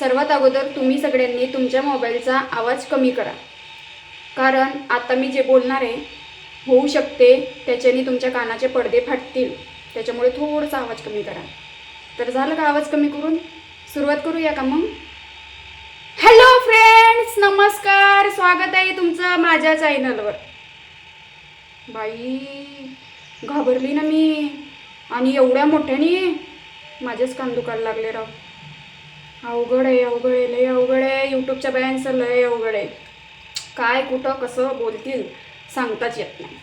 सर्वात अगोदर तुम्ही सगळ्यांनी तुमच्या मोबाईलचा आवाज कमी करा. कारण आता मी जे बोलणार आहे होऊ शकते त्याच्याने तुमच्या कानाचे पडदे फाटतील. त्याच्यामुळे थोडासा आवाज कमी करा. तर झालं का आवाज कमी करून? सुरुवात करूया का मग? हॅलो फ्रेंड्स नमस्कार! स्वागत आहे तुमचं माझ्या चॅनलवर बाई घाबरली ना मी. आणि एवढ्या मोठ्याने? माझेच कान दुखायला लागले राव. अवघड आहे अवघड आहे लय अवघड आहे. यूट्यूबच्या बायांचं लय अवघड आहे. काय कुठं कसं बोलतील सांगताच येत नाही.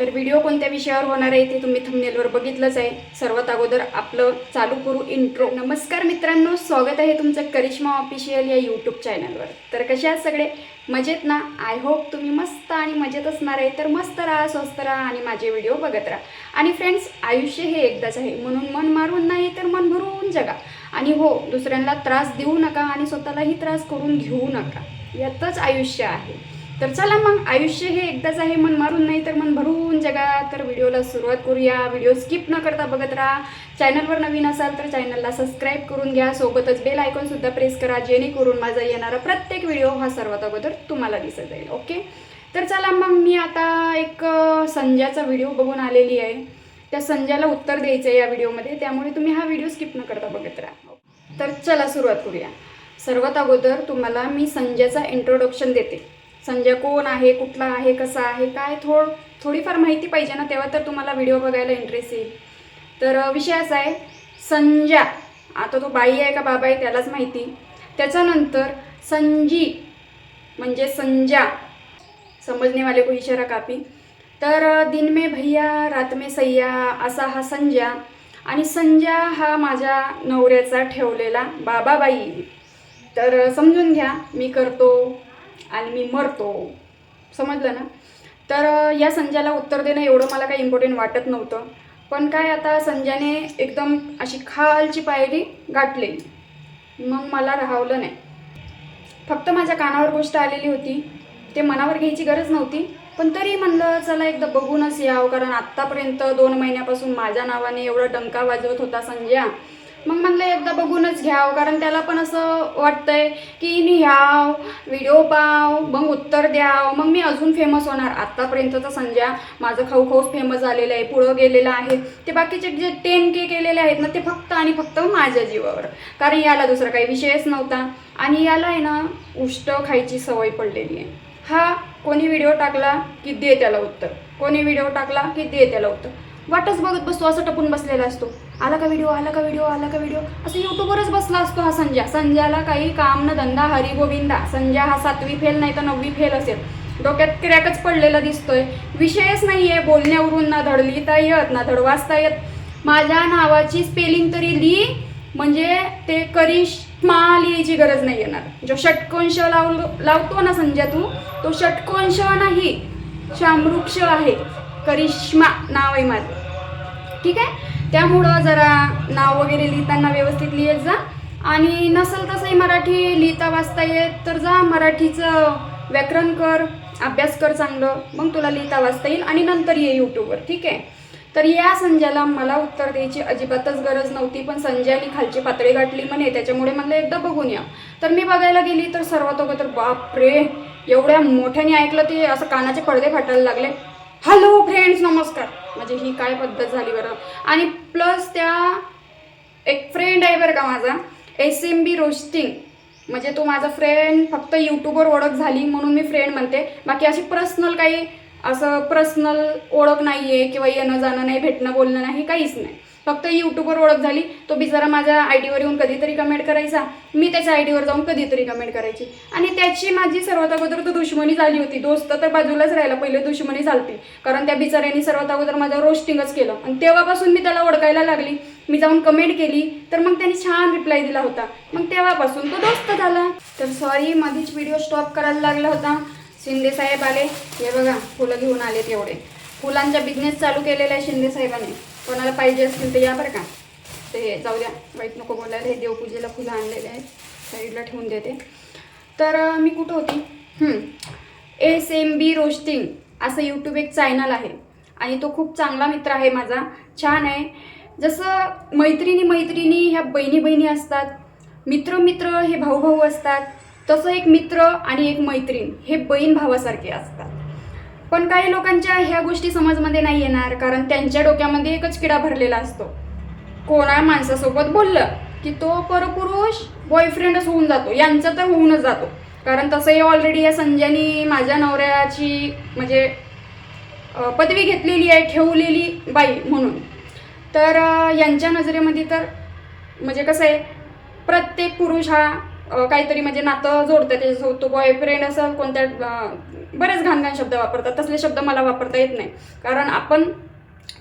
तर व्हिडिओ कोणत्या विषयावर होणार आहे ते तुम्ही थंबनेलवर बघितलंच आहे. सर्वात अगोदर आपलं चालू करू इंट्रो नमस्कार मित्रांनो स्वागत आहे तुमचं करिश्मा ऑफिशियल या यूट्यूब चॅनलवर तर कसे आहात सगळे? मजेत ना? आय होप तुम्ही मस्त आणि मजेत असणार आहे. तर मस्त राहा स्वस्त राहा आणि माझे व्हिडिओ बघत राहा. आणि फ्रेंड्स आयुष्य हे एकदाच आहे. म्हणून मन मारून नाही तर मन भरून जगा. आणि हो दुसऱ्यांना त्रास देऊ नका आणि स्वतःलाही त्रास करून घेऊ नका. यातच आयुष्य आहे. तर चला मग आयुष्य हे एकदाच आहे मन मारून नाही तर मन भरून जगा तर व्हिडिओला सुरुवात करूया. व्हिडिओ स्किप न करता बघत राहा. चॅनलवर नवीन असाल तर चॅनलला सबस्क्राईब करून घ्या. सोबतच बेल आयकॉनसुद्धा प्रेस करा जेणेकरून माझा येणारा प्रत्येक व्हिडिओ हा सर्वात अगोदर तुम्हाला दिसत जाईल. ओके? तर चला मग मी आता एक संज्याचा व्हिडिओ बघून आलेली आहे. त्या संज्याला उत्तर द्यायचं आहे या व्हिडिओमध्ये. त्यामुळे तुम्ही हा व्हिडिओ स्किप न करता बघत राहा. तर चला सुरुवात करूया. सर्वात अगोदर तुम्हाला मी संजयचा इंट्रोडक्शन देते. संजय कोण आहे कुठला आहे कसा आहे काय थोड थोडीफार माहिती पाहिजे ना तेव्हा तर तुम्हाला व्हिडिओ बघायला इंटरेस्ट येईल. तर विषय असा आहे संजा आता तो बाई आहे का बाबा आहे त्यालाच माहिती. त्याच्यानंतर संजी म्हणजे संजा समजने वाले को इशारा कापी तर दिन में भैया रात में सय्या असा हा संजा. आणि संजा हा माझ्या नवऱ्याचा ठेवलेला बाबाबाई. तर समजून घ्या मी करतो आणि मी मरतो. समजलं ना? तर या संजयाला उत्तर देणं एवढं मला काही इम्पॉर्टंट वाटत नव्हतं. पण काय आता संजयाने एकदम अशी खालची पायरी गाठली. मग मला राहावलं नाही. फक्त माझ्या कानावर गोष्ट आलेली होती. ते मनावर घ्यायची गरज नव्हती. पण तरी म्हणलं चला एकदा बघूनच यावं. कारण आत्तापर्यंत दोन महिन्यापासून माझ्या नावाने एवढा डंका वाजवत होता संजया मग म्हणलं एकदा बघूनच घ्यावं कारण त्याला पण असं वाटतंय की मी व्हिडिओ पाव मग उत्तर द्याव. मग मी अजून फेमस होणार. आत्तापर्यंत तर संजय माझं खाऊ खाऊच फेमस झालेलं आहे पुढं गेलेलं आहे. ते बाकीचे जे टेन के केलेले आहेत ना ते फक्त आणि फक्त माझ्या जीवावर. कारण याला दुसरा काही विषयच नव्हता. आणि याला आहे ना उष्ट खायची सवय पडलेली आहे. हा कोणी व्हिडिओ टाकला की दे त्याला उत्तर. कोणी व्हिडिओ टाकला की दे त्याला उत्तर. वाटच बघत बसतो असं टपून बसलेला असतो. आला का व्हिडिओ आला का व्हिडिओ आला का व्हिडिओ असं यूट्यूबवरच बसला असतो हा संजय संजयाला काही काम न धंदा हरी गोविंदा संजय हा सातवी फेल नाही तर नववी फेल असेल. डोक्यात क्रॅकच पडलेला दिसतोय. विषयच नाही आहे बोलण्यावरून ना धड लिहिता येत ना धड वाचता येत. माझ्या नावाची स्पेलिंग तरी लिही म्हणजे ते करिश्मा लिहायची गरज नाही येणार. जो षटकोंश लाव लावतो ना संजय तू तो षटकोंश नाही शामृक्ष आहे. करिश्मा नाव आहे माझं. ठीक आहे? त्यामुळं जरा नाव वगैरे लिहिताना व्यवस्थित लिहित जा. आणि नसेल तसंही मराठी लिहिता वाचता येत तर जा मराठीचं व्याकरण कर अभ्यास कर चांगलं. मग तुला लिहिता वाचता येईल आणि नंतर ये यूट्यूबवर ठीक आहे? तर या संजयला मला उत्तर द्यायची अजिबातच गरज नव्हती पण संजयने खालची पातळी गाठली म्हणे त्याच्यामुळे म्हणलं एकदा बघून या. तर मी बघायला गेली तर सर्वात अगोदर बापरे एवढ्या मोठ्याने ऐकलं ते असं कानाचे पडदे फाटायला लागले. हॅलो फ्रेंड्स नमस्कार. म्हणजे ही काय पद्धत झाली बरं? आणि प्लस त्या एक फ्रेंड आहे बरं का माझा एस एम बी रोस्टिंग म्हणजे तो माझा फ्रेंड फक्त यूट्यूबवर ओळख झाली म्हणून मी फ्रेंड म्हणते. बाकी अशी पर्सनल काही असं पर्सनल ओळख नाही आहे किंवा येणं जाणं नाही भेटणं बोलणं नाही काहीच नाही. फक्त यूट्यूबवर ओळख झाली तो बिचारा माझ्या आय डीवर येऊन कधीतरी कमेंट करायचा. मी त्याच्या आय डीवर जाऊन कधीतरी कमेंट करायची. आणि त्याची माझी सर्वात अगोदर तर दुश्मनी झाली होती. दोस्त तर बाजूलाच राहिला पहिले दुश्मनी झालती. कारण त्या बिचाऱ्यांनी सर्वात अगोदर माझं रोस्टिंगच केलं. आणि तेव्हापासून मी त्याला ओळखायला लागली. मी जाऊन कमेंट केली तर मग त्यांनी छान रिप्लाय दिला होता. मग तेव्हापासून तो दोस्त झाला. तर सॉरी मध्येच व्हिडिओ स्टॉप करायला लागला होता. शिंदे साहेब आले. हे बघा फुलं घेऊन आलेत एवढे. फुलांचा बिझनेस चालू केलेला आहे शिंदे साहेबांनी. कोणाला पाहिजे असतील तर या बरं का. ते जाऊ द्या वाईट नको बोलायला. हे देवपूजेला फुलं आणलेले आहेत. साईडला ठेवून देते. तर मी कुठं होती? एस एम बी रोस्टिंग असं यूट्यूब एक चॅनल आहे. आणि तो खूप चांगला मित्र आहे माझा. छान आहे. जसं मैत्रिणी मैत्रिणी ह्या बहिणी बहिणी असतात मित्र मित्र हे भाऊ भाऊ असतात तसं एक मित्र आणि एक मैत्रीण हे बहीण भावासारखे असतात. पण काही लोकांच्या ह्या गोष्टी समजमध्ये नाही येणार कारण त्यांच्या डोक्यामध्ये एकच किडा भरलेला असतो. कोणा माणसासोबत बोललं की तो परपुरुष बॉयफ्रेंडच होऊन जातो यांचं तर होऊनच जातो. कारण तसंही ऑलरेडी या संजयनी माझ्या नवऱ्याची म्हणजे पदवी घेतलेली आहे ठेवलेली बाई म्हणून. तर यांच्या नजरेमध्ये तर म्हणजे कसं आहे प्रत्येक पुरुष हा काहीतरी म्हणजे नातं जोडतं त्याच्यासोबत तो बॉयफ्रेंड असं कोणत्या बरेच घाण घाण शब्द वापरतात. तसले शब्द मला वापरता येत नाही. कारण आपण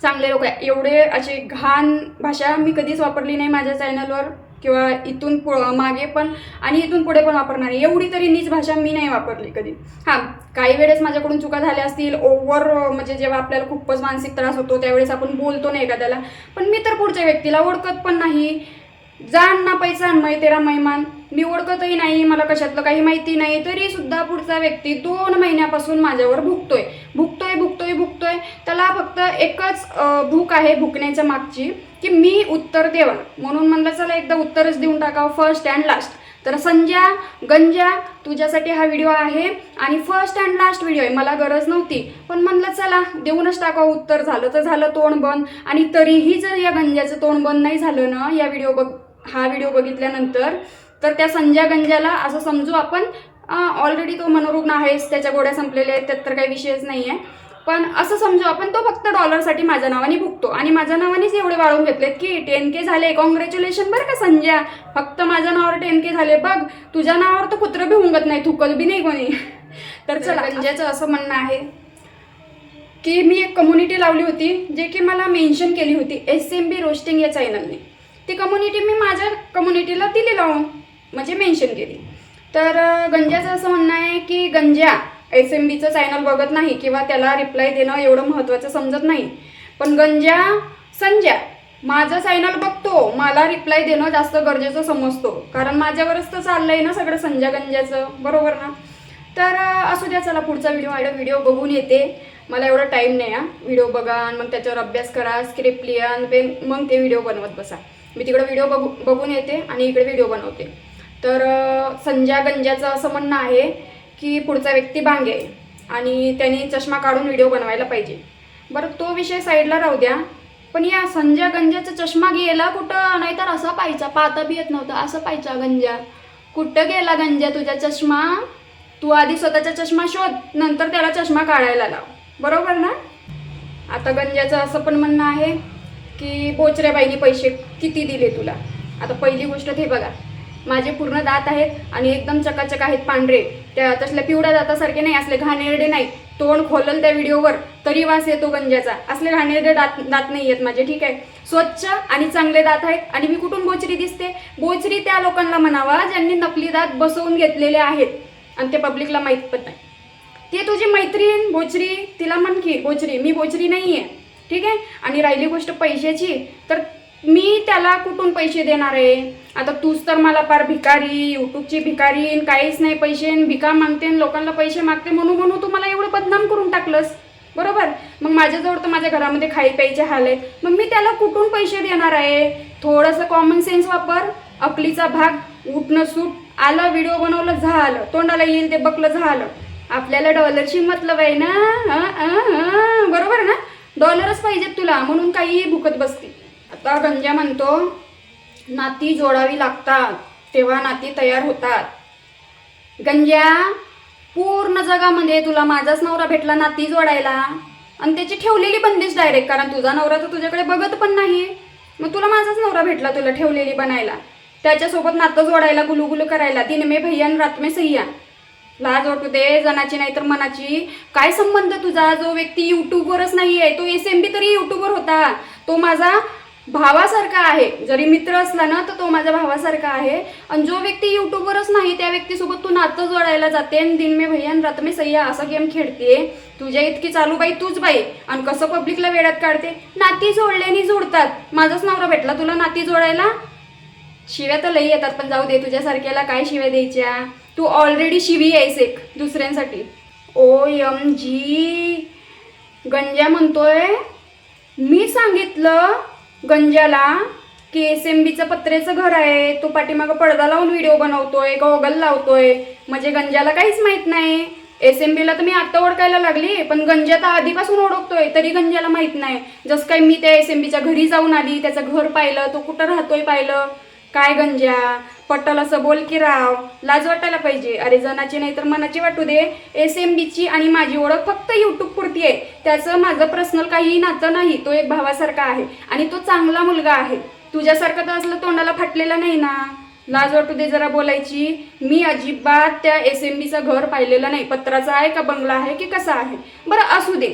चांगले लोक आहे. एवढे असे घाण भाषा मी कधीच वापरली नाही माझ्या चॅनलवर किंवा इथून पु मागे पण आणि इथून पुढे पण वापरणार नाही. एवढी तरी नीच भाषा मी नाही वापरली कधी. हां काही वेळेस माझ्याकडून चुका झाल्या असतील ओव्हर म्हणजे जेव्हा आपल्याला खूपच मानसिक त्रास होतो त्यावेळेस आपण बोलतो नाही एखाद्याला. पण मी तर पुढच्या व्यक्तीला ओळखत पण नाही. जाण ना पैसा मै तेरा मैमान. मी ओळखतही नाही मला कशातलं काही माहिती नाही तरी सुद्धा पुढचा व्यक्ती दोन महिन्यापासून माझ्यावर भुकतोय. भुकतोय भुकतोय भुकतोय. त्याला फक्त एकच भूक आहे भुकण्याच्या मागची की मी उत्तर देवा. म्हणून म्हणलं चला एकदा उत्तरच देऊन टाकावं फर्स्ट अँड लास्ट तर संज्या गंजा तुझ्यासाठी हा व्हिडिओ आहे आणि फर्स्ट अँड लास्ट व्हिडिओ आहे. मला गरज नव्हती. पण म्हणलं चला देऊनच टाकावं. उत्तर झालं तर झालं तोंड बंद. आणि तरीही जर या गंजाचं तोंड बंद नाही झालं ना या व्हिडिओ बघ हा व्हिडिओ बघितल्यानंतर तर त्या संजय गंजाला असं समजू आपण ऑलरेडी तो मनोरुग्ण आहेस त्याच्या गोड्या संपलेल्या आहेत त्यात तर काही विषयच नाही आहे पण असं समजू आपण तो फक्त डॉलरसाठी माझ्या नावाने भुगतो. आणि माझ्या नावानेच एवढे वाळून घेतलेत की टेन के झाले कॉंग्रॅच्युलेशन बरं का संजय. फक्त माझ्या नावावर टेन के झाले बघ. तुझ्या नावावर तर कुत्रं बी हुंगत नाही थुकत बी नाही कोणी. तर चला. गंजाचं असं म्हणणं आहे की मी एक कम्युनिटी लावली होती जे की मला मेन्शन केली होती एस एम बी रोस्टिंग या चॅनलने ती कम्युनिटी मी माझ्या कम्युनिटीला दिली लावून म्हणजे मेन्शन केली. तर गंजाचं असं म्हणणं आहे की गंजा एस एम बीचं चॅनल बघत नाही किंवा त्याला रिप्लाय देणं एवढं महत्त्वाचं समजत नाही. पण गंजा संज्या माझं चॅनल बघतो मला रिप्लाय देणं जास्त गरजेचं समजतो. कारण माझ्यावरच तर चाललं आहे ना सगळं संजय गंजाचं बरोबर ना? तर असू द्या चला पुढचा व्हिडिओ आहे व्हिडिओ बघून येते. मला एवढा टाईम नाही हा. व्हिडिओ बघा आणि मग त्याच्यावर अभ्यास करा स्क्रिप्ट लिहा आणि ते- मग ते व्हिडिओ बनवत बसा. मी तिकडं व्हिडिओ बघू बघून येते आणि इकडे व्हिडिओ बनवते. तर अं, संजय गंजाचं असं म्हणणं आहे की पुढचा व्यक्ती भांगे आहे आणि त्यांनी चष्मा काढून व्हिडिओ बनवायला पाहिजे. बरं तो विषय साईडला राहू द्या. पण या संजय गंजाचा चष्मा गेला कुठं? नाहीतर असं पाहिजा पाहता बी येत नव्हतं. असं पाहिजा गंजा कुठं गेला गंजा तुझा चष्मा? तू आधी स्वतःचा चष्मा शोध नंतर त्याला चष्मा काढायला लाव. बरोबर ना? आता गंजाचं असं पण म्हणणं आहे. की बोचऱ्या बाईने पैसे किती दिले तुला? आता पहिली गोष्ट ते बघा. माझे पूर्ण दात आहेत आणि एकदम चकाचक आहेत पांढरे. त्या तसल्या पिवळ्या दातासारखे नाही असले घाणेरडे नाही. तोंड खोलल त्या व्हिडिओवर तरी वास येतो गंजाचा असले घाणेरडे दात दात नाही आहेत माझे ठीक आहे? स्वच्छ आणि चांगले दात आहेत आणि मी कुठून बोचरी दिसते? बोचरी त्या लोकांना म्हणावा ज्यांनी नकली दात बसवून घेतलेले आहेत. आणि ते पब्लिकला माहीत पण नाही. ती तुझी मैत्रीण बोचरी तिला म्हण की बोचरी मी बोचरी नाही आहे ठीक आहे? आणि राहिली गोष्ट पैशाची तर मी त्याला कुठून पैसे देणार आहे? आता तूच तर मला फार भिकारी यूट्यूबची भिकारी काहीच नाही पैसे आणि भिका मागते आणि लोकांना पैसे मागते म्हणून म्हणून तू मला एवढं बदनाम करून टाकलंस. बरोबर? मग माझ्याजवळ तर माझ्या घरामध्ये खाई प्यायचे हाल आहेत. मग मी त्याला कुठून पैसे देणार आहे? थोडंसं कॉमन सेन्स वापर. अकलीचा भाग. उठणं सूट. आलं व्हिडिओ बनवलं झालं. तोंडाला येईल ते बकलं झालं. आपल्याला डॉलरची मतलब आहे ना? बरोबर ना? डॉलरच पाहिजेत तुला म्हणून काहीही भुकत बसते. आता गंजा म्हणतो नाती जोडावी लागतात तेव्हा नाती तयार होतात. गंजा पूर्ण जगामध्ये तुला माझाच नवरा भेटला नाती जोडायला आणि त्याची ठेवलेली बंदिश डायरेक्ट कारण तुझा नवरा तर तुझ्याकडे बघत पण नाही मग तुला माझाच नवरा भेटला तुला ठेवलेली बनायला. त्याच्यासोबत नातं जोडायला गुलुगुलू करायला दिन मे भैयान रात मे सह्या लाज वाटू दे जनाची नाही तर मनाची. काय संबंध तुझा? जो व्यक्ती युट्यूबवरच नाही आहे तो एस एम बी तरी युट्यूबवर होता. तो माझा भावासारखा आहे. जरी मित्र असला ना तर तो माझ्या भावासारखा आहे. आणि जो व्यक्ती युट्यूबवरच नाही त्या व्यक्तीसोबत तू नातं जोडायला जाते आणि दिन मे भैया आणि रात मे सय्या असा गेम खेळते तुझ्या इतकी चालू बाई तूच बाई. आणि कसं पब्लिकला वेळात काढते? नाती जोडल्याने जोडतात. माझाच नवरा भेटला तुला नाती जोडायला? शिव्या तर लई येतात पण जाऊ दे तुझ्यासारख्याला काय शिव्या द्यायच्या? तू ऑलरेडी शिवी आहेस एक दुसऱ्यांसाठी. ओ यम जी. गंजा म्हणतोय. मी सांगितलं गंजाला की एस एम बीचं पत्रेचं घर आहे. तो पाठीमागं पडदा लावून व्हिडिओ बनवतोय गॉगल लावतोय. म्हणजे गंजाला काहीच माहीत नाही. एस एम बीला तर मी आत्ता ओळखायला लागली पण गंजा तर आधीपासून ओळखतोय तरी गंजाला माहीत नाही. जसं काय मी त्या एस एम बीच्या घरी जाऊन आली त्याचं घर पाहिलं तो कुठं राहतोय पाहिलं. काय गंजा? पटल असं बोल की राव लाज वाटायला पाहिजे. अरे जनाची नाही तर मनाची वाटू दे. एस एम बीची आणि माझी ओळख फक्त यूट्यूब पुरती आहे. त्याचं माझं पर्सनल काही नातं नाही. तो एक भावासारखा आहे आणि तो चांगला मुलगा आहे. तुझ्यासारखं तर असलं तोंडाला फाटलेला नाही ना. लाज वाटू दे जरा बोलायची. मी अजिबात त्या एस एम बीचं घर पाहिलेलं नाही. पत्राचं आहे का बंगला आहे की कसा आहे? बरं असू दे.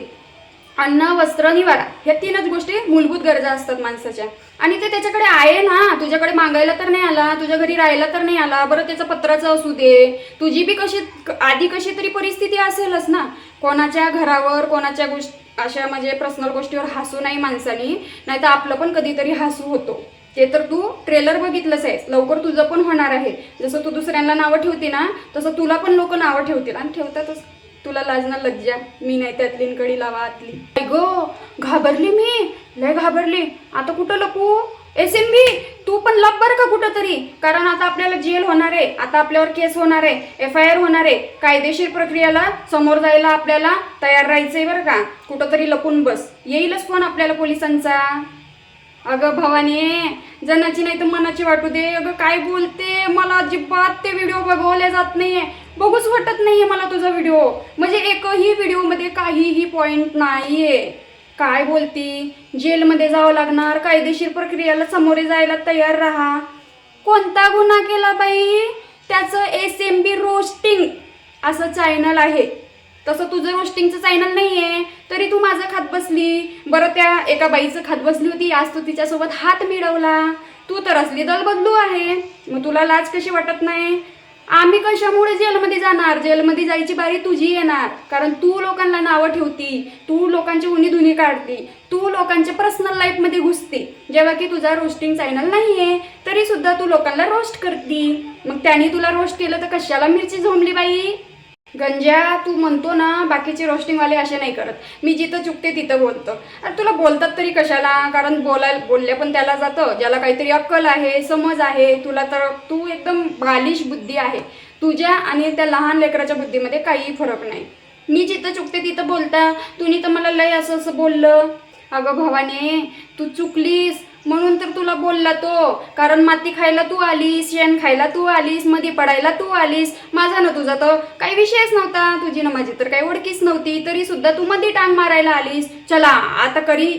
अन्न वस्त्र निवारा ह्या तीनच गोष्टी मूलभूत गरजा असतात माणसाच्या. आणि ते त्याच्याकडे आहे ना तुझ्याकडे मागायला तर नाही आला तुझ्या घरी राहायला तर नाही आला बरं त्याचं पत्राचं असू दे तुझी बी कशी आधी कशी तरी परिस्थिती असेलच ना. कोणाच्या घरावर कोणाच्या गोष्ट अशा म्हणजे पर्सनल गोष्टीवर हसू नाही माणसानी नाही तर आपलं पण कधीतरी हसू होतो. ते तर तू ट्रेलर बघितलंच आहेस. लवकर तुझं पण होणार आहे. जसं तू दुसऱ्यांना नावं ठेवते ना तसं तुला पण लोक नावं ठेवतील आणि ठेवतातच. तुला लाजना लज्जा. मी नाही त्यातली कडी लावा आतली. गो घाबरली मी. लय घाबरली. आता कुठं लपू? एस एम बी तू पण लप बरं का कुठं तरी कारण आता आपल्याला जेल होणार आहे. आता आपल्यावर केस होणार आहे. एफ आय आर होणार आहे. कायदेशीर प्रक्रियेला समोर जायला आपल्याला तयार राहायचंय बरं का? कुठं तरी लपून बस. येईलच फोन आपल्याला पोलिसांचा. अगं भवानी जनाची नाही तर मनाची वाटू दे. अगं काय बोलते? मला अजिबात ते व्हिडिओ बघवले जात नाहीये. बघूच वाटत नाहीये मला तुझा व्हिडिओ म्हणजे एकही व्हिडिओमध्ये काहीही पॉइंट नाहीये. काय बोलती? जेलमध्ये जावं लागणार. कायदेशीर प्रक्रियेला सामोरे जायला तयार राहा. कोणता गुन्हा केला बाई? त्याचं एस एम बी रोस्टिंग असं चॅनल आहे. तसं तुझं रोस्टिंगचं चॅनल नाही आहे तरी तू माझं खात बसली. बरं त्या एका बाईचं खात बसली होती आज तू तिच्यासोबत हात मिळवला. तू तर असली दल बदलू आहे. मग तुला लाज कशी वाटत नाही? आम्ही कशामुळे जेलमध्ये जाणार? जेलमध्ये जायची बारी तुझी येणार. कारण तू लोकांना नावं ठेवती तू लोकांची उनी धुनी काढती तू लोकांच्या पर्सनल लाईफमध्ये घुसते. जेव्हा की तुझा रोस्टिंग चॅनल नाही आहे तरी सुद्धा तू लोकांना रोस्ट करती. मग त्याने तुला रोस्ट केलं तर कशाला मिरची झोंबली बाई? गंजा तू म्हणतो ना बाकीचे रोस्टिंगवाले असे नाही करत. मी जिथं चुकते तिथं बोलतो. अरे तुला बोलतात तरी कशाला? कारण बोलायला बोलले पण त्याला जातं. ज्याला काहीतरी अक्कल आहे समज आहे तुला तर तू एकदम बालिश बुद्धी आहे. तुझ्या आणि त्या लहान लेकराच्या बुद्धीमध्ये काही फरक नाही. मी जिथं चुकते तिथं बोलता. तुम्ही तर मला लय असं असं बोललं. अगं भवाने तू चुकलीस. म्हणून तर तुला बोलला तो कारण माती खायला तू आलीस शेण खायला तू आलीसमध्ये पडायला तू आलीस. माझा ना तुझा तर काही विषयच नव्हता. तुझी ना माझी तर काही ओळखीच नव्हती. तरी सुद्धा तू मध्ये टांग मारायला आलीस. चला आता करी.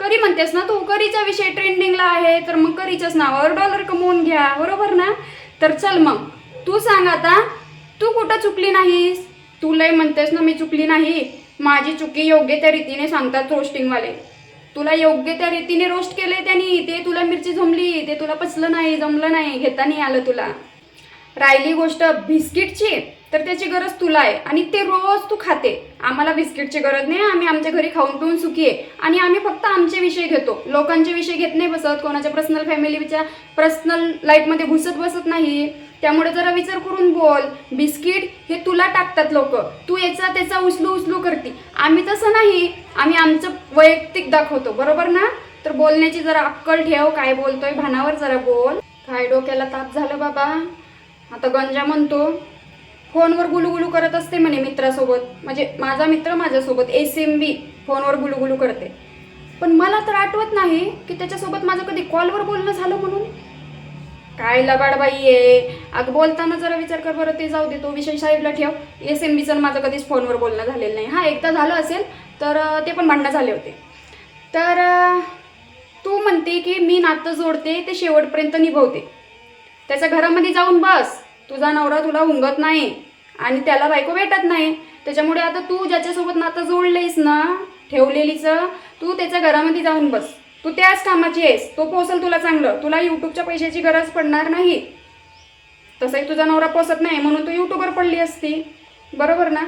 करी म्हणतेस ना तू करीचा विषय ट्रेंडिंगला आहे तर मग करीच्याच नावावर डॉलर कमवून घ्या. बरोबर ना? तर चल मग. तू सांग आता तू कुठं चुकली नाहीस? तू लय म्हणतेस ना मी चुकली नाही. माझी चुकी योग्य त्या रीतीने सांगतात रोस्टिंगवाले तुला योग्य त्या रीतीने रोस्ट केले त्यांनी ते तुला मिरची जमली ते तुला पचलं नाही जमलं नाही घेता नाही आलं तुला. राहिली गोष्ट बिस्किटची तर त्याची गरज तुला आहे. आणि ते रोज तू खाते. आम्हाला बिस्किटची गरज नाही आम्ही आमच्या घरी खाऊन पिऊन सुखी आहे. आणि आम्ही फक्त आमचे विषय घेतो. लोकांचे विषय घेत नाही बसत कोणाच्या पर्सनल फॅमिलीच्या पर्सनल लाईफमध्ये घुसत बसत नाही. त्यामुळे जरा विचार करून बोल. बिस्किट हे तुला टाकतात लोक. तू याचा त्याचा उचलू उचलू करते. आम्ही तसं नाही. आम्ही आमचं वैयक्तिक दाखवतो. बरोबर ना? तर बोलण्याची जरा अक्कल ठेव. काय बोलतोय? भानावर जरा बोल. काय डोक्याला ताप झालं बाबा? आता गंजा म्हणतो. फोनवर गुलुगुलू करत असते म्हणे मित्रासोबत. म्हणजे माझा मित्र माझ्यासोबत. एस एम बी फोनवर गुलुगुलू करते. पण मला तर आठवत नाही की त्याच्यासोबत माझं कधी कॉलवर बोलणं झालं म्हणून. काय लबाडबाई आहे? अगं बोलताना जरा विचार कर बरं ते जाऊ दे तो विषय साईडला ठेव. एस एम बीचं माझं कधीच फोनवर बोलणं झालेलं नाही. हां एकदा झालं असेल तर ते पण भांडणं झाले होते. तर तू म्हणते की मी नातं जोडते ते शेवटपर्यंत निभवते. त्याच्या घरामध्ये जाऊन बस. तुझा नवरा तुला उंगत नाही आणि त्याला बायको भेटत नाही. त्याच्यामुळे आता तू ज्याच्यासोबत नातं जोडलेस ना ठेवलेलीचं तू त्याच्या घरामध्ये जाऊन बस. तू त्याच कामाची आहेस. तो पोसल तुला चांगलं. तुला यूट्यूबच्या पैशाची गरज पडणार नाही. तसंही तुझा नवरा पोसत नाही म्हणून तू यूट्यूबवर पडली असती. बरोबर ना?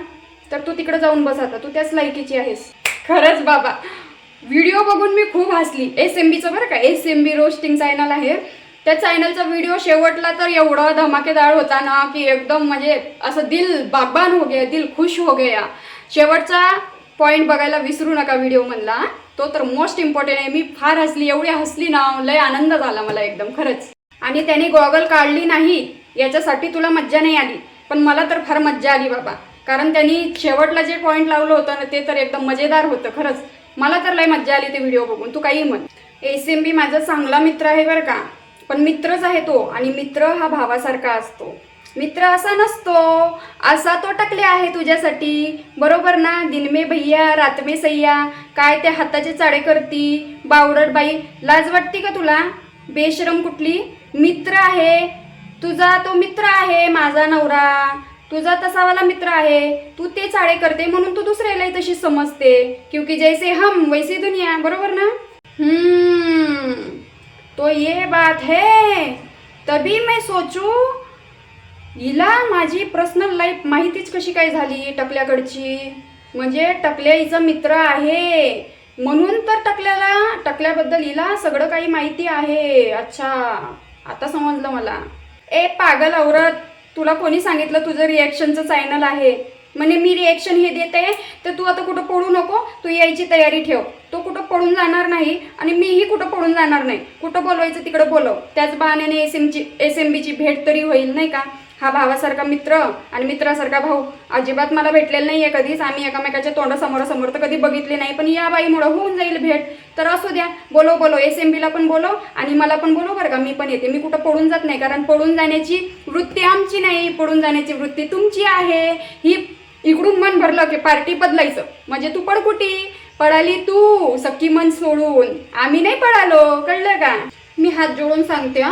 तर तू तिकडे जाऊन बस आता. तू त्याच लायकीची आहेस. खरंच बाबा. व्हिडिओ बघून मी खूप हसली. एस एम बीचं बरं का? S M B roasting channel आहे. त्या चॅनलचा व्हिडिओ शेवटला तर एवढा धमाकेदार होता ना की एकदम म्हणजे असं दिल बागबान हो गया दिल खुश हो गया. शेवटचा पॉईंट बघायला विसरू नका व्हिडिओ मधला. तो तर मोस्ट इम्पॉर्टंट आहे. मी फार हसली एवढी हसली ना लय आनंद झाला मला एकदम खरंच. आणि त्याने गॉगल काढली नाही याच्यासाठी तुला मज्जा नाही आली. पण मला तर फार मज्जा आली बाबा. कारण त्यांनी शेवटला जे पॉईंट लावलं होतं ना ते तर एकदम मजेदार होतं खरंच. मला तर लय मज्जा आली ते व्हिडिओ बघून तू काही म्हण. एस एम बी माझा चांगला मित्र आहे बरं का. पण मित्रच आहे तो आणि मित्र हा भावासारखा असतो. मित्र असा नसतो. असा तो टकले आहे तुझ्यासाठी. बरोबर ना? दिनमे भैया रातमे सय्या काय त्या हाताचे चाळे करती? बावडट बाई लाज वाटते का तुला? बेशरम कुठली? मित्र आहे. तुझा तो मित्र आहे माझा नवरा. तुझा तसावाला मित्र आहे. तू ते चाळे करते म्हणून तू दुसऱ्यालाही तशी समजते. क्योंकि जैसे हम वैसी दुनिया. बरोबर ना? हम्म. तो ये बात है. तभी मैं सोचू हिला माझी पर्सनल लाईफ माहितीच कशी काय झाली टकल्याकडची? म्हणजे टकल्या हिचा मित्र आहे. म्हणून तर टकल्याला टकल्याबद्दल हिला सगळं काही माहिती आहे. अच्छा आता समजलं मला. ए पागल औरत तुला कोणी सांगितलं तुझं रिॲक्शनचं चॅनल आहे? म्हणजे मी रिॲक्शन हे देते तर तू आता कुठं पडू नको तू यायची तयारी ठेव. तो कुठं पडून जाणार नाही आणि मीही कुठं पडून जाणार नाही. कुठं बोलवायचं तिकडं बोलव. त्याच बहाण्याने एस एमची एस एम बीची भेट तरी होईल नाही का? हा भावासारखा मित्र आणि मित्रासारखा भाऊ अजिबात मला भेटलेला नाही आहे कधीच. आम्ही एकामेकाच्या तोंडासमोरासमोर तर कधी बघितले नाही. पण या बाईमुळं होऊन जाईल भेट. तर असू द्या. बोलो बोलो. एस एम बीला पण बोलो आणि मला पण बोलो बरं का. मी पण येते. मी कुठं पडून जात नाही. कारण पडून जाण्याची वृत्ती आमची नाही. पडून जाण्याची वृत्ती तुमची आहे. ही इकडून मन भरलं की पार्टी बदलायचं. म्हणजे तू पडकुटी पळाली तू. सख्खी मन सोडून. आम्ही नाही पळालो. कळलं का? मी हात जोडून सांगते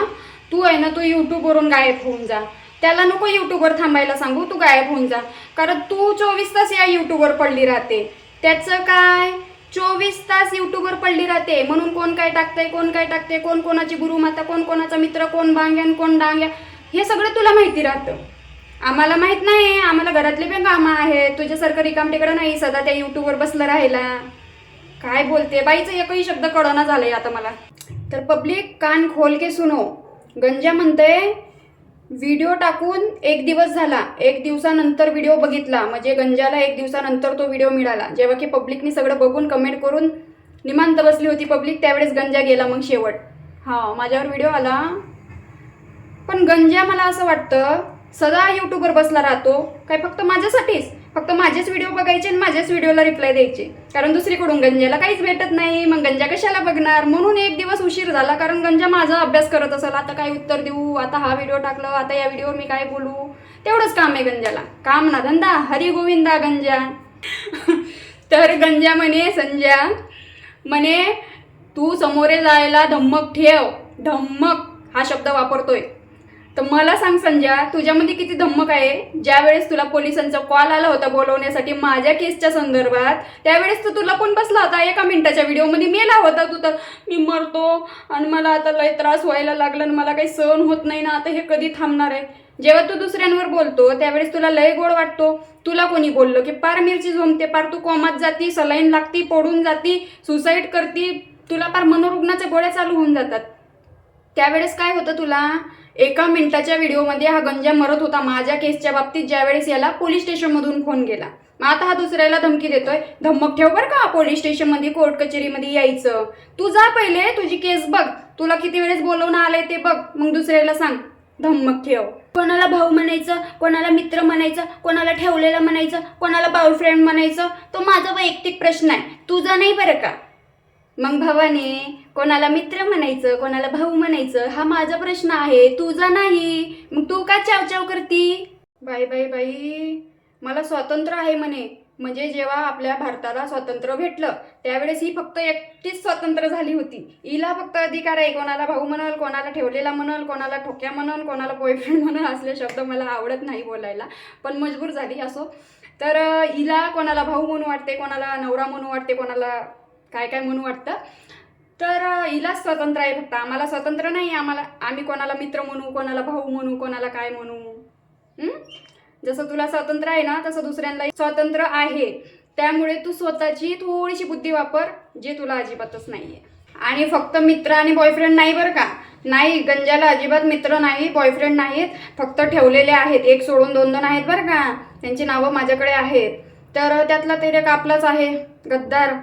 तू आहे ना तू यूट्यूबवरून गायब होऊन जा. त्याला नको यूट्यूबवर थांबायला सांगू तू गायब होऊन जा. कारण तू चोवीस तास या यूट्यूबवर पडली राहते. त्याचं काय? चोवीस तास यूट्यूबवर पडली राहते. म्हणून कोण काय टाकतंय कोण काय टाकते कोण कोणाची गुरुमाता कोण कोणाचा मित्र कोण बांग्यान कोण डांग्या हे सगळं तुला माहिती राहतं. आम्हाला माहीत नाही आम्हाला घरातले पण कामं आहेत. तुझ्यासारखं रिकामटेकडं नाही सदा त्या यूट्यूबवर बसलं राहायला. काय बोलते? बाईचं एकही शब्द कळना झालंय आता मला. तर पब्लिक कान खोल के सुनो. गंजा म्हणते व्हिडिओ टाकून एक दिवस झाला. एक दिवसानंतर व्हिडिओ बघितला. म्हणजे गंजाला एक दिवसानंतर तो व्हिडिओ मिळाला. जेव्हा की पब्लिकनी सगळं बघून कमेंट करून निमांत बसली होती पब्लिक त्यावेळेस गंजा गेला मग शेवट. हा माझ्यावर व्हिडिओ आला. पण गंजा मला असं वाटतं सदा यूट्यूबवर बसला राहतो. काय फक्त माझ्यासाठीच. फक्त माझेच व्हिडिओ बघायचे आणि माझ्याच व्हिडिओला रिप्लाय द्यायचे. कारण दुसरीकडून गंजाला काहीच भेटत नाही. मग गंजा कशाला बघणार? म्हणून एक दिवस उशीर झाला. कारण गंजा माझा अभ्यास करत असेल. आता काय उत्तर देऊ? आता हा व्हिडिओ टाकलं. आता या व्हिडिओवर मी काय बोलू? तेवढंच काम आहे गंजाला. काम ना धंदा. हरी गोविंदा गंजा. तर गंजा म्हणे संजय म्हणे तू समोरे जायला धम्मक ठेव. धम्मक हा शब्द वापरतोय. तर मला सांग संजय तुझ्यामध्ये किती धम्मक आहे? ज्या वेळेस तुला पोलिसांचा कॉल आला होता बोलवण्यासाठी माझ्या केसच्या संदर्भात त्यावेळेस तू तुला पण बसला होता? एका मिनिटाच्या व्हिडिओमध्ये मेला होता तू तर. मी मरतो आणि मला आता लय त्रास व्हायला लागला आणि मला काही सहन होत नाही ना आता हे कधी थांबणार आहे? जेव्हा तू दुसऱ्यांवर बोलतो त्यावेळेस तुला लय गोड वाटतो. तुला कोणी बोललो की पार मिरची झोमते पार तू कोमात जाती सलाईन लागती पडून जाती सुसाईड करती तुला पार मनोरुग्णाच्या गोळ्या चालू होऊन जातात. त्यावेळेस काय होतं तुला? एका मिनिटाच्या व्हिडिओमध्ये हा गंजा मरत होता. माझ्या केसच्या बाबतीत ज्यावेळेस याला पोलीस स्टेशनमधून फोन गेला. मग आता हा दुसऱ्याला धमकी देतोय. धमक ठेव बरं का पोलीस स्टेशनमध्ये कोर्ट कचेरीमध्ये यायचं. तू जा पहिले तुझी केस बघ. तुला किती वेळेस बोलवणं आलंय ते बघ. मग दुसऱ्याला सांग. धमक ठेव. कोणाला भाऊ म्हणायचं कोणाला मित्र म्हणायचं कोणाला ठेवलेलं म्हणायचं कोणाला बॉयफ्रेंड म्हणायचं तो माझा वैयक्तिक प्रश्न आहे. तुझा नाही बरं का? मग भावाने कोणाला मित्र म्हणायचं कोणाला भाऊ म्हणायचं हा माझा प्रश्न आहे तुझा नाही. मग तू का चावचाव करती? बाई बाई बाई मला स्वातंत्र्य आहे म्हणे. म्हणजे जेव्हा आपल्या भारताला स्वातंत्र्य भेटलं त्यावेळेस ही फक्त एकटीच स्वतंत्र झाली होती. हिला फक्त अधिकार आहे कोणाला भाऊ म्हणाल कोणाला ठेवलेला म्हणाल कोणाला ठोक्या म्हणाल कोणाला बॉयफ्रेंड म्हणाल असले शब्द मला आवडत नाही बोलायला. पण मजबूर झाली असो. तर हिला कोणाला भाऊ म्हणून वाटते कोणाला नवरा म्हणून वाटते कोणाला काय काय म्हणून वाटतं? तर हिला हिलाच स्वतंत्र आहे फक्त. आम्हाला स्वतंत्र नाही आम्हाला आम्ही कोणाला मित्र म्हणू कोणाला भाऊ म्हणू कोणाला काय म्हणू. जसं तुला स्वातंत्र्य आहे ना तसं दुसऱ्यांना स्वातंत्र्य आहे. त्यामुळे तू स्वतःची थोडीशी बुद्धी वापर जे तुला अजिबातच नाही आहे. आणि फक्त मित्र आणि बॉयफ्रेंड नाही बरं का. नाही गंजाला अजिबात मित्र नाही बॉयफ्रेंड नाहीत. फक्त ठेवलेले आहेत. एक सोडून दोन दोन आहेत बरं का. त्यांची नावं माझ्याकडे आहेत. तर त्यातला तरी एक आपलाच आहे गद्दार.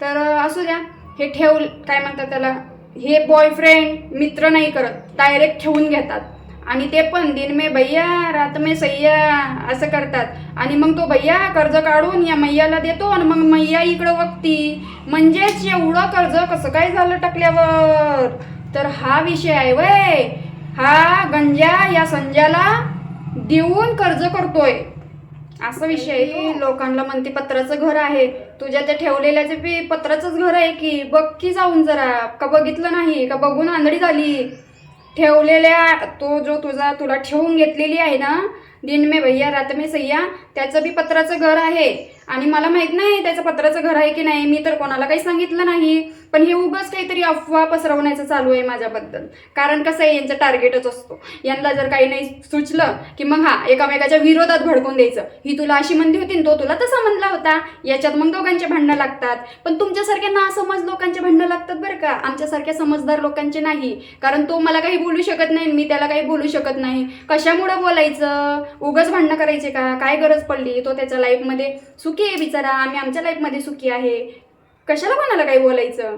तर असू द्या. हे ठेव काय म्हणतात त्याला? हे बॉयफ्रेंड मित्र नाही करत डायरेक्ट ठेवून घेतात. आणि ते पण दिन में भैया रात में सय्या असं करतात. आणि मग तो भैया कर्ज काढून या मैयाला देतो आणि मग मैया इकडं बघती म्हणजेच एवढं कर्ज कसं काय झालं टाकल्यावर? तर हा विषय आहे वय. हा गंजा या संजयाला देऊन कर्ज करतोय. असा विषय. लोकांना म्हणते पत्राचं घर आहे. तुझ्या त्या ठेवलेल्याचं बी पत्राचंच घर आहे की बघ की जाऊन जरा. का बघितलं नाही? का बघून आंधळी झाली? ठेवलेल्या तो जो तुझा तुला ठेवून घेतलेली आहे ना दिन में भैया रात में सय्या त्याचं बी पत्राचं घर आहे. आणि मला माहीत नाही त्याचं पत्राचं घर आहे की नाही मी तर कोणाला काही सांगितलं नाही. पण हे उगाच काहीतरी अफवा पसरवण्याचं चालू आहे माझ्याबद्दल. कारण कसं आहे यांचं टार्गेटच असतो. यांना जर काही नाही सुचलं की मग हा एकामेकाच्या विरोधात भडकून द्यायचं. ही तुला अशी म्हणली होती तो तुला तसा म्हणला होता. याच्यात मग दोघांचे भांडणं लागतात. पण तुमच्यासारख्या नासमज लोकांचे भांडणं लागतात बरं का? आमच्यासारख्या समजदार लोकांचे नाही. कारण तो मला काही बोलू शकत नाही मी त्याला काही बोलू शकत नाही. कशामुळं बोलायचं? उगच भांडणं करायचे का? काय गरज पडली? तो त्याच्या लाईफमध्ये सुख सुखी आहे बिचारा. आम्ही आमच्या लाईफमध्ये सुखी आहे. कशाला कोणाला काही बोलायचं?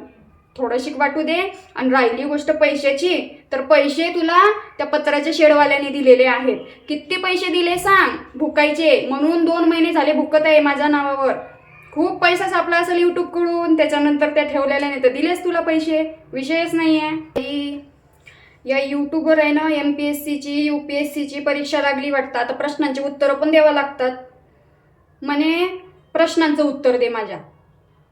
थोडं शिक वाटू दे. आणि राहिली गोष्ट पैशाची तर पैसे तुला त्या पत्राच्या शेडवाल्याने दिलेले आहेत. किती पैसे दिले सांग? भुकायचे. म्हणून दोन महिने झाले भुकत आहे माझ्या नावावर. खूप पैसा सापला असेल यूट्यूबकडून त्याच्यानंतर त्या ठेवलेल्या नाही तर दिलेच तुला पैसे. विषयच नाही आहे या यूट्यूबवर आहे ना एम पी एस सीची यू पी एस सीची परीक्षा लागली वाटतं. आता प्रश्नांची उत्तरं पण द्यावं लागतात. म्हणे प्रश्नांचं उत्तर दे माझ्या.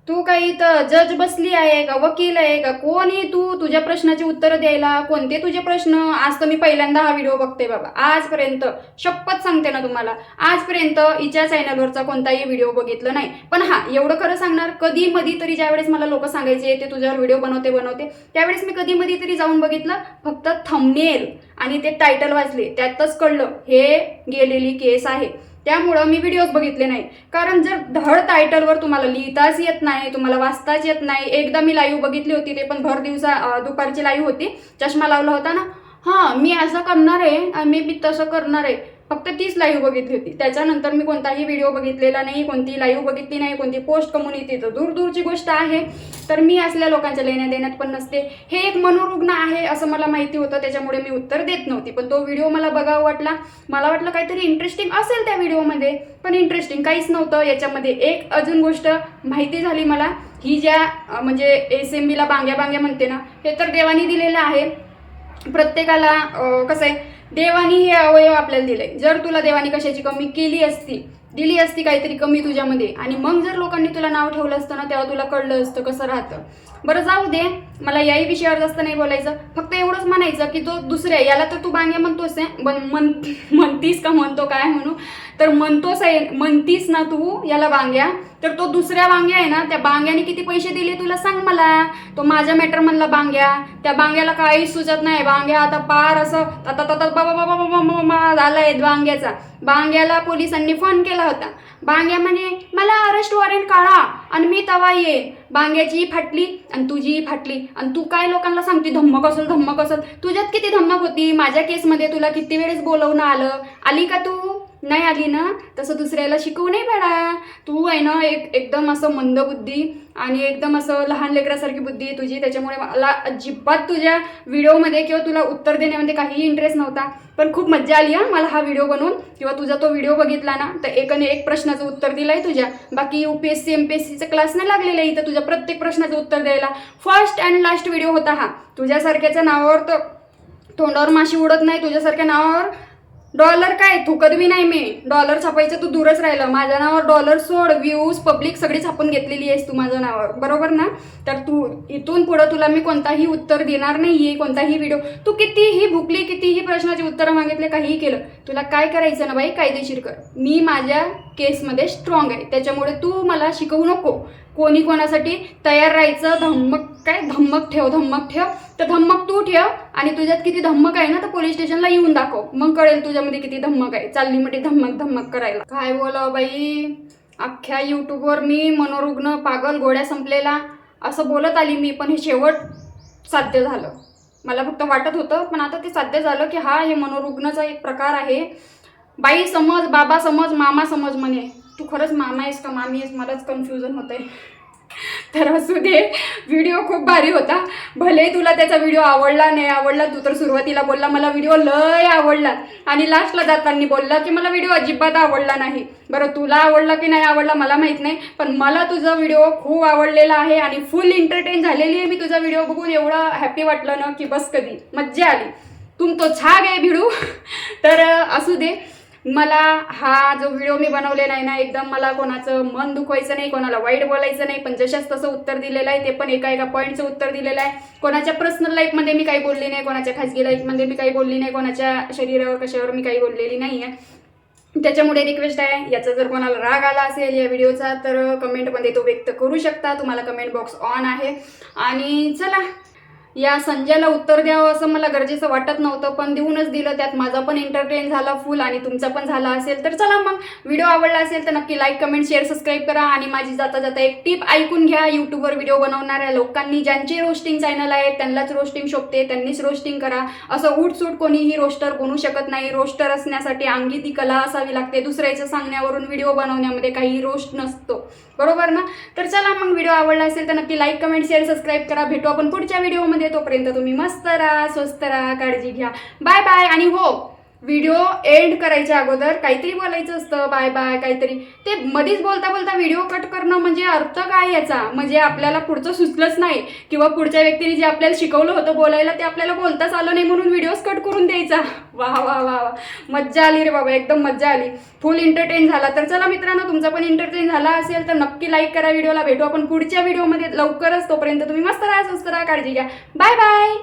तू काही तर जज बसली आहे का वकील आहे का? कोणी तू तुझ्या प्रश्नाची उत्तरं द्यायला कोणते तुझे प्रश्न? आज तर मी पहिल्यांदा हा व्हिडिओ बघते बाबा. आजपर्यंत शपथ सांगते ना तुम्हाला. आजपर्यंत हिच्या चॅनलवरचा कोणताही व्हिडिओ बघितलं नाही. पण हा एवढं खरं सांगणार कधी मधी तरी ज्यावेळेस मला लोक सांगायचे ते तुझ्यावर व्हिडिओ बनवते बनवते त्यावेळेस मी कधी मधी तरी जाऊन बघितलं फक्त थंबनेल आणि ते टायटल वाचले. त्यातच कळलं हे गेलेली केस आहे. त्यामुळं मी व्हिडिओज बघितले नाही. कारण जर धड टायटलवर तुम्हाला लिहिताच येत नाही तुम्हाला वाचताच येत नाही. एकदा मी लाईव्ह बघितली होती ते पण भर दिवसा दुपारची लाईव्ह होती. चष्मा लावला होता ना? हां मी असं करणार आहे मी बी तसं करणार आहे. फक्त तीच लाईव्ह बघितली होती. त्याच्यानंतर मी कोणताही व्हिडिओ बघितलेला नाही कोणती लाईव्ह बघितली नाही कोणती पोस्ट कम्युनिटी तर दूर दूरची गोष्ट आहे. तर मी असल्या लोकांच्या लेण्या देण्यात पण नसते. हे एक मनोरुग्ण आहे असं मला माहिती होतं त्याच्यामुळे मी उत्तर देत नव्हती. पण तो व्हिडिओ मला बघावा वाटला. मला वाटलं काहीतरी इंटरेस्टिंग असेल त्या व्हिडिओमध्ये पण इंटरेस्टिंग काहीच नव्हतं. याच्यामध्ये एक अजून गोष्ट माहिती झाली मला. ही ज्या म्हणजे एस एम बीला बांग्या बांग्या म्हणते ना हे तर देवानी दिलेलं आहे. प्रत्येकाला कसं आहे देवानी हे अवयव आपल्याला दिले जर तुला देवानी कशाची कमी केली असती दिली असती काहीतरी कमी तुझ्यामध्ये आणि मग जर लोकांनी तुला नाव ठेवलं असतं ना तेव्हा तुला कळलं असतं कसं राहतं. बरं जाऊ दे. मला याही विषयावर जास्त नाही बोलायचं. फक्त एवढंच म्हणायचं की तो दुसऱ्या याला तर तू बांगे म्हणतोस आहे म्हण म्हणतीस का म्हणतो काय म्हणू? तर म्हणतोस आहे म्हणतीस ना तू याला बांग्या. तर तो दुसऱ्या बांग्या आहे ना त्या बांग्याने किती पैसे दिले तुला सांग मला. तो माझ्या मॅटर म्हणला बांग्या. त्या बांग्याला काहीच सुचत नाही. बांग्या आता पार असं आता आता बाबा बाबा बाबा बाबा झालाय बांग्याचा. बांग्याला पोलिसांनी फोन केला होता. बांग्या म्हणे मला अरेस्ट वॉरंट काढा आणि मी तवा येईन. बांग्याची फाटली आणि तुझी फाटली. आणि तू काय लोकांना सांगते धम्मक असेल धम्मक असेल? तुझ्यात किती धम्मक होती? माझ्या केसमध्ये तुला किती वेळेस बोलवणं आलं? आली का तू? नाही आली ना तसं दुसऱ्याला शिकवू नाही बेडा तू आहे ना एक एकदम असं मंदबुद्धी आणि एकदम असं लहान लेकरासारखी बुद्धी आहे तुझी. त्याच्यामुळे मला अजिबात तुझ्या व्हिडिओमध्ये किंवा तुला उत्तर देण्यामध्ये काहीही इंटरेस्ट नव्हता. पण खूप मज्जा आली हा मला हा व्हिडिओ बनवून. किंवा तुझा तो व्हिडिओ बघितला ना तर एकाने एक प्रश्नाचं उत्तर दिलं आहे तुझ्या. बाकी U P S C M P S सीचा क्लास नाही लागलेला आहे इथं तुझ्या प्रत्येक प्रश्नाचं उत्तर द्यायला. फर्स्ट अँड लास्ट व्हिडिओ होता हा. तुझ्यासारख्याच्या नावावर तर तोंडावर माशी उडत नाही तुझ्यासारख्या नावावर डॉलर काय? थुकत बी नाही मी. डॉलर छापायचं तू दूरच राहिलं. माझ्या नावावर डॉलर सोड व्ह्यूज पब्लिक सगळी छापून घेतलेली आहेस तू माझ्या नावावर. बरोबर ना? तर तू इथून पुढं तुला मी कोणताही उत्तर देणार नाहीये कोणताही व्हिडिओ तू कितीही भुकली कितीही प्रश्नाची उत्तरं मागितले काहीही केलं तुला काय करायचं ना बाई? कायदेशीर कर. मी माझ्या केसमध्ये स्ट्रॉंग आहे. त्याच्यामुळे तू मला शिकवू नको. कोणी कोणासाठी तयार राहायचं धम्मक काय? धम्मक ठेव धम्मक ठेव. तर धम्मक तू ठेव आणि तुझ्यात किती धम्मक आहे ना तर पोलीस स्टेशनला येऊन दाखव. मग कळेल तुझ्यामध्ये किती धम्मक आहे. चालली मोठी धम्मक धम्मक करायला. काय बोलावं बाई? अख्ख्या यूट्यूबवर मी मनोरुग्ण पागल गोड्या संपलेला. असं बोलत आली मी पण हे शेवट साध्य झालं. मला फक्त वाटत होतं पण आता ते साध्य झालं की हा हे मनोरुग्णाचा एक प्रकार आहे. बाई समज बाबा समज मामा समज म्हणे. तू खरंच मामा आहेस का? मामी आहेस? मलाच कन्फ्युजन होतंय. तर असू दे व्हिडिओ खूप भारी होता. भले तुला त्याचा व्हिडिओ आवडला नाही आवडला तू तर सुरुवातीला बोलला मला व्हिडिओ लय आवडला. आणि लास्टला जाताना बोलला की मला व्हिडिओ अजिबात आवडला नाही. बरं तुला आवडला की नाही आवडला मला माहीत नाही पण मला तुझा व्हिडिओ खूप आवडलेला आहे आणि फुल एंटरटेन झालेली आहे मी तुझा व्हिडिओ बघून. एवढं हॅपी वाटलं ना की बस कधी? मज्जा आली. तुम तो छाग आहे भिडू. तर असू दे. मला हा जो व्हिडिओ मी बनवलेला आहे ना एकदम मला कोणाचं मन दुखवायचं नाही कोणाला वाईट बोलायचं नाही पण जशाच तसं उत्तर दिलेलं आहे ते पण एका एका पॉईंटचं उत्तर दिलेलं आहे. कोणाच्या पर्सनल लाईफमध्ये मी काही बोलली नाही कोणाच्या खाजगी लाईफमध्ये मी काही बोलली नाही कोणाच्या शरीरावर कशावर मी काही बोललेली नाही आहे त्याच्यामुळे रिक्वेस्ट आहे याचा जर कोणाला राग आला असेल या व्हिडिओचा तर कमेंटमध्ये तो व्यक्त करू शकता. तुम्हाला कमेंट बॉक्स ऑन आहे. आणि चला या संजयला उत्तर द्यावं असं मला गरजेचं वाटत नव्हतं पण देऊनच दिलं त्यात माझा पण एंटरटेन झाला फुल आणि तुमचा पण झाला असेल तर चला मग. व्हिडिओ आवडला असेल तर नक्की लाईक कमेंट शेअर सबस्क्राईब करा आणि माझी जाता जाता एक टिप ऐकून घ्या. यूट्यूबवर व्हिडिओ बनवणाऱ्या लोकांनी ज्यांचे रोस्टिंग चॅनल आहे त्यांनाच रोस्टिंग शोभते त्यांनीच रोस्टिंग करा. असं उठसूट कोणीही रोस्टर बनू शकत नाही. रोस्टर असण्यासाठी अंगी ती कला असावी लागते. दुसऱ्याच्या सांगण्यावरून व्हिडिओ बनवण्यामध्ये काही रोस्ट नसतो. बरोबर ना? तर चला मग व्हिडिओ आवडला असेल तर नक्की लाईक कमेंट शेअर सबस्क्राईब करा. भेटू आपण पुढच्या व्हिडिओमध्ये तोपर्यंत तुम्ही मस्त राहा स्वस्त राहा काळजी घ्या. बाय बाय आणि हो व्हिडिओ एंड करायच्या अगोदर काहीतरी बोलायचं असतं बाय बाय काहीतरी. ते मधीच बोलता बोलता व्हिडिओ कट करणं म्हणजे अर्थ काय याचा? म्हणजे आपल्याला पुढचं सुचलंच नाही. किंवा पुढच्या व्यक्तीने जे आपल्याला शिकवलं होतं बोलायला ते आपल्याला बोलताच आलं नाही म्हणून व्हिडिओज कट करून द्यायचा. वा वा वा वा. मज्जा आली रे बाबा एकदम मज्जा आली. फुल एंटरटेन झाला. तर चला मित्रांनो तुमचा पण एंटरटेन झाला असेल तर नक्की लाईक करा व्हिडिओला. भेटू आपण पुढच्या व्हिडिओमध्ये लवकरच. तोपर्यंत तुम्ही मस्त राहा स्वस्त राहा काळजी घ्या. Bye bye